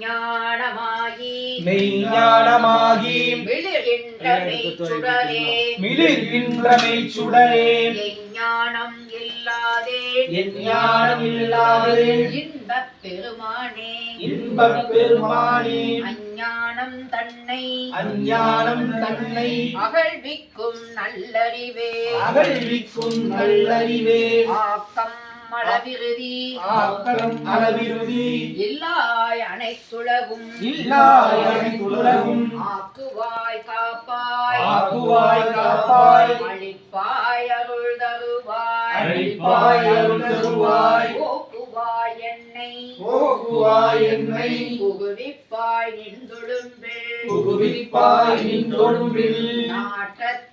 மெய்ஞானமாகி மெய்ஞானமாகி விழுகின்ற மெய்ச்சுடரே. மிளிர்கின்ற மெய்ச்சுடரே எஞ்ஞானம் இல்லாதே. என் ஞானம் இல்லாதே. இன்பப் பெருமானே. இன்பப் பெருமானே. அஞ்ஞானம் தன்னை. அஞ்ஞானம் தன்னை. அகழ்விக்கும் நல்லறிவே. அகழ்விக்கும் நல்லறிவே. ஆக்கம் அளவிருதி ஆக்கம் அளவிருதி இல்லாய் அனைத்துலகும் இல்லாய் அனைத்துலகும் ஆக்குவாய் காப்பாய். ஆக்குவாய் காப்பாய். அழிப்பாய் அருள் தருவாய். அழிப்பாய் அருள் தருவாய். போக்குவாய் என்னை. போக்குவாய் என்னை. புகுவிப்பாய் நின்றொழும்பில். புகுவிப்பாய் நின் தொழும்பில் நாட்டத்தின்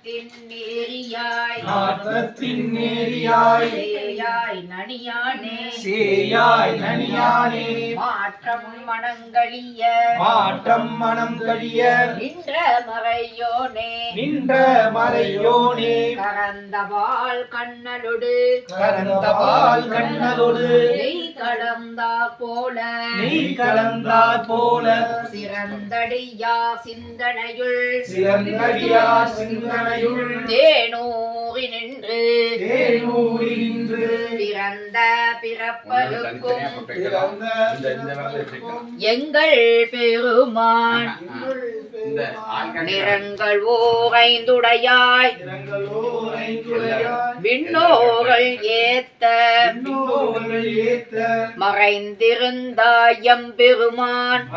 நேரியாய் நாட்டத்தின் நேரியாய் சேயாய் நனியானே சேயாய் நனியானே மாற்றம் மனங்களிய மாற்றம் மனம் கழிய. நின்ற மறையோனே. நின்ற மறையோனே. கரந்தவாள் கண்ணலொடு. கரந்தபால் கண்ணலோடு. கலந்தா போல. நெய் கலந்தாற் போல. சிறந்தடியா சிந்தனையுள். சிறந்தடியா சிந்தனையுள். தேனூறி நின்று தேனூரி நின்று பிறந்த பிறப்பருக்கும். எங்கள் பெருமான். நிறங்கள் ஐந்துடையாய் விண்ணோர்கள் ஏத்த. மறைந்திருந்தாயம் பெருமான்.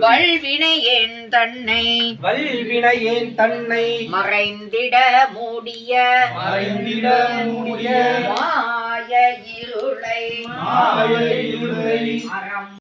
வல்வினையேன் தன்னை? வல்வினையேன் தன்னை? மறைந்திட மூடிய. மறைந்திட மூடிய. மாய இருளை. மாய இருளை. அறம்